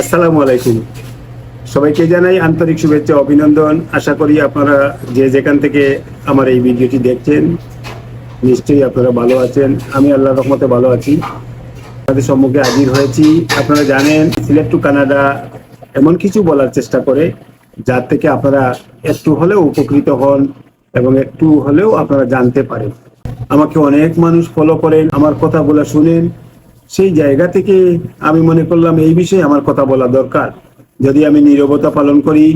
আসসালামু আলাইকুম। সবাইকে জানাই আন্তরিক শুভেচ্ছা, অভিনন্দন। আশা করি আপনারা যে যেখান থেকে আমার এই ভিডিওটি দেখছেন, নিশ্চয়ই আপনারা ভালো আছেন। আমি আল্লাহ রহমতে ভালো আছি। আপনাদের সম্মুখে হাজির হয়েছি। আপনারা জানেন সিলেক্ট টু কানাডা এমন কিছু বলার চেষ্টা করে, যার থেকে আপনারা একটু হলেও উপকৃত হন এবং একটু হলেও আপনারা জানতে পারেন। আমাকে অনেক মানুষ ফলো করেন, আমার কথাগুলো শুনেন। সেই জায়গা থেকে আমি মনে করলাম এই বিষয়ে আমার কথা বলা দরকার। যদি আমি নীরবতা পালন করি,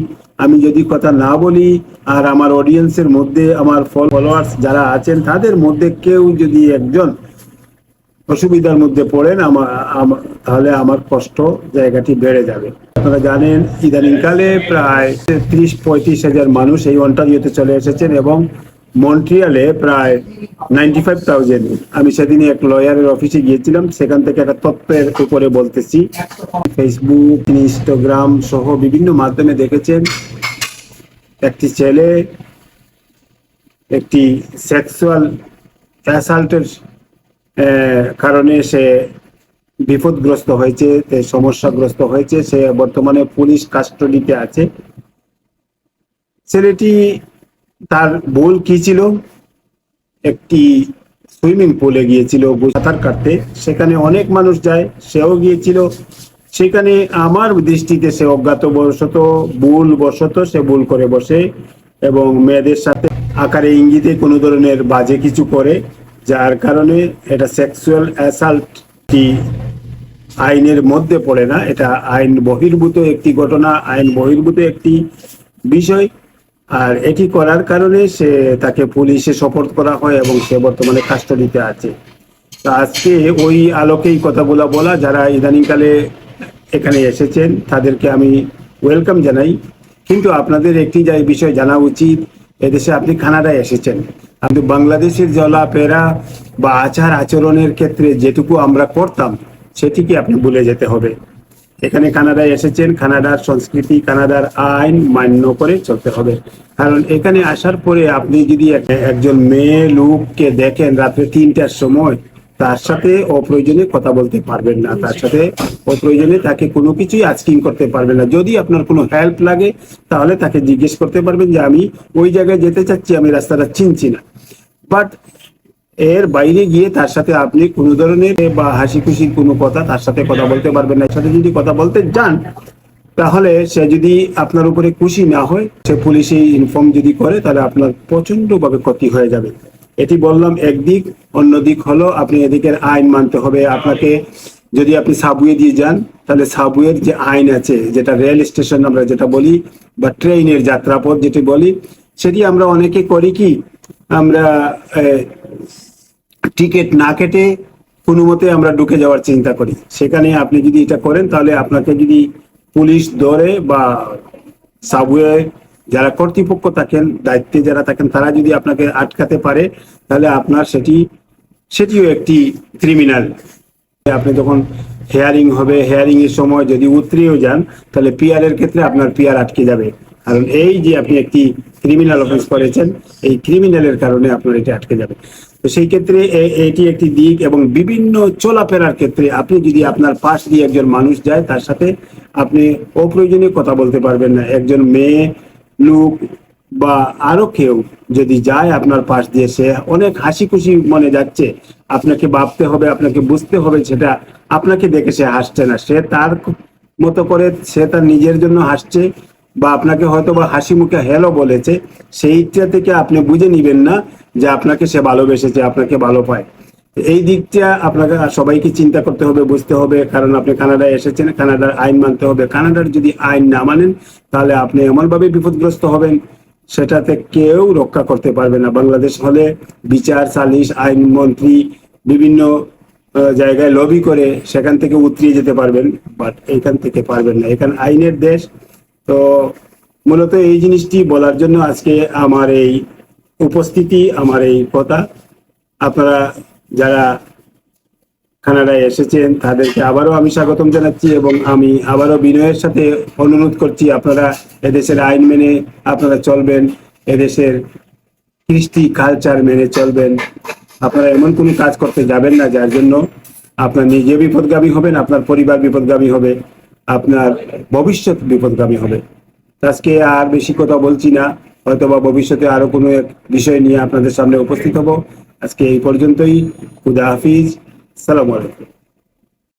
আমি যদি কথা না বলি, আর আমার অডিয়েন্সের মধ্যে, আমার ফলোয়ার্স যারা আছেন, তাদের মধ্যে কেউ যদি একজন অসুবিধার মধ্যে পড়েন আমার তাহলে আমার কষ্ট জায়গাটি বেড়ে যাবে। আপনারা জানেন, ইদানিংকালে প্রায় ত্রিশ পঁয়ত্রিশ হাজার মানুষ এই অন্টারিওতে চলে এসেছেন এবং মন্ট্রিয়ালে প্রায় নাইনটি ফাইভ থাউজেন্ড আমি সেদিন এক লয়ারের অফিসে গিয়েছিলাম, সেখান থেকে একটা তথ্যের উপরে বলতেছি। ফেসবুক ইনস্টাগ্রাম সহ বিভিন্ন মাধ্যমে দেখেছেন, একটি ছেলে একটি সেক্সুয়াল অ্যাসাল্টের কারণে সে বিপদগ্রস্ত হয়েছে সমস্যাগ্রস্ত হয়েছে, সে বর্তমানে পুলিশ কাস্টডিতে আছে। ছেলেটি তার ভুল কি ছিল? একটি সুইমিং পুলে গিয়েছিল সাঁতার কাটতে। সেখানে অনেক মানুষ যায়, সেও গিয়েছিল। সেখানে আমার দৃষ্টিতে সে অজ্ঞাত বশত ভুল বশত সে ভুল করে বসে এবং মেয়েদের সাথে আকারে ইঙ্গিতে কোনো ধরনের বাজে কিছু করে, যার কারণে এটা সেক্সুয়াল অ্যাসাল্ট কি আইনের মধ্যে পড়ে না। এটা আইন বহির্ভূত একটি ঘটনা, আইন বহির্ভূত একটি বিষয়। আর এটি করার কারণে সে, তাকে পুলিশে সোপর্দ করা হয় এবং সে বর্তমানে কাস্টডিতে আছে। আজকে ওই আলোকেই কথাগুলো বলা, যারা ইদানিংকালে এখানে এসেছেন, তাদেরকে আমি ওয়েলকাম জানাই। কিন্তু আপনাদের একটি যাই বিষয় জানা উচিত, এদেশে আপনি কানাডায় এসেছেন। আপনি বাংলাদেশের জলাপেরা বা আচার আচরণের ক্ষেত্রে যেটুকু আমরা করতাম, সেটিকে আপনি ভুলে যেতে হবে। এখানে কানাডায় এসেছেন, কানাডার সংস্কৃতি, কানাডার আইন মান্য করে চলতে হবে। কারণ এখানে আসার পরে আপনি যদি একজন মেয়ে লোককে দেখেন রাত্রে তিনটার সময়, তার সাথে অপ্রয়োজনে কথা বলতে পারবেন না। তার সাথে অপ্রয়োজনে তাকে কোনো কিছুই আজকিং করতে পারবেন না। যদি আপনার কোনো হেল্প লাগে, তাহলে তাকে জিজ্ঞেস করতে পারবেন যে, আমি ওই জায়গায় যেতে চাচ্ছি, আমি রাস্তাটা চিনছি না। বাট এর বাইরে গিয়ে তার সাথে আপনি কোনো ধরনের বা হাসি খুশির কোনো কথা তার সাথে কথা বলতে পারবেন না। সাথে যদি কথা বলতে যান তাহলে সে যদি আপনার উপরে খুশি না হয় সে পুলিশে ইনফর্ম যদি করে তাহলে আপনার প্রচণ্ড ভাবে ক্ষতি হয়ে যাবে। এটি বললাম একদিক অন্য দিক হলো আপনি এদিকের আইন মানতে হবে। আপনাকে যদি আপনি সাবুয়ে দিয়ে যান তাহলে সাবুয়ের যে আইন আছে যেটা রেল স্টেশন আমরা যেটা বলি বা ট্রেনের যাত্রাপথ যেটি বলি সেটি আমরা অনেকে করি কি আমরা টিকিট না কেটে কোনো মতে আমরা ঢুকে যাওয়ার চিন্তা করি। সেখানে আপনি যদি এটা করেন, তাহলে আপনাকে যদি পুলিশ ধরে বা সাবওয়ে যারা কর্তৃপক্ষ থাকেন, দায়িত্বে যারা থাকেন, তারা যদি আপনাকে আটকাতে পারে, তাহলে আপনার সেটি, সেটিও একটি ক্রিমিনাল আপনি যখন হেয়ারিং হবে হেয়ারিং এর সময় যদি উতরিয়েও যান, তাহলে পিআর এর ক্ষেত্রে আপনার পিআর আটকে যাবে। কারণ এই যে আপনি একটি ক্রিমিনাল অফেন্স করেছেন, এই ক্রিমিনালের কারণে আপনার এটা আটকে যাবে। তো সেই ক্ষেত্রে এটি একটি দিক এবং বিভিন্ন চলাফেরার ক্ষেত্রে আপনি যদি আপনার পাশ দিয়ে একজন মানুষ যায়, তার সাথে আপনি অপ্রয়োজনীয় কথা বলতে পারবেন না। একজন মেয়ে, লোক বা আরও কেউ যদি যায় আপনার পাশ দিয়ে, সে অনেক হাসি খুশি মনে যাচ্ছে। আপনাকে ভাবতে হবে, আপনাকে বুঝতে হবে সেটা আপনাকে দেখে সে হাসছে না। সে তার মতো করে সে তার নিজের জন্য হাসছে। বা আপনাকে হয়তো বা হাসি মুখে হেলো বলেছে, সেইটা থেকে আপনি বুঝে নিবেন না যে আপনাকে সে ভালোবেসেছে আপনাকে ভালো পায়। এই দিকটা আপনাকে সবাইকে চিন্তা করতে হবে, বুঝতে হবে, কারণ আপনি কানাডায় এসেছেন, কানাডার আইন মানতে হবে। কানাডার যদি আইন না মানেন, তাহলে আপনি এমনভাবে বিপদগ্রস্ত হবেন, সেটাতে কেউ রক্ষা করতে পারবে না। বাংলাদেশ হলে বিচার, সালিশ, আইন মন্ত্রী বিভিন্ন জায়গায় লবি করে সেখান থেকে উতরিয়ে যেতে পারবেন বাট এখান থেকে পারবেন না। এখানে আইনের দেশ তো মূলত এই জিনিসটি বলার জন্য আজকে আমার এই উপস্থিতি, আমার এই কথা। আপনারা যারা কানাডায় এসেছেন, তাদেরকে আবারও আমি স্বাগতম জানাচ্ছি এবং আমি আবারও বিনয়ের সাথে অনুরোধ করছি, আপনারা এদেশের আইন মেনে আপনারা চলবেন, এদেশের কৃষ্টি কালচার মেনে চলবেন। আপনারা এমন কোনো কাজ করতে যাবেন না, যার জন্য আপনার নিজে বিপদগামী হবেন, আপনার পরিবার বিপদগামী হবে। আপনার ভবিষ্যৎ বিপদগামী হবে। আজকে আর বেশি কথা বলছি না, হয়তোবা ভবিষ্যতে আরও কোনো এক বিষয় নিয়ে আপনাদের সামনে উপস্থিত হব। আজকে এই পর্যন্তই, খুদা হাফিজ, সালাম আলাইকুম।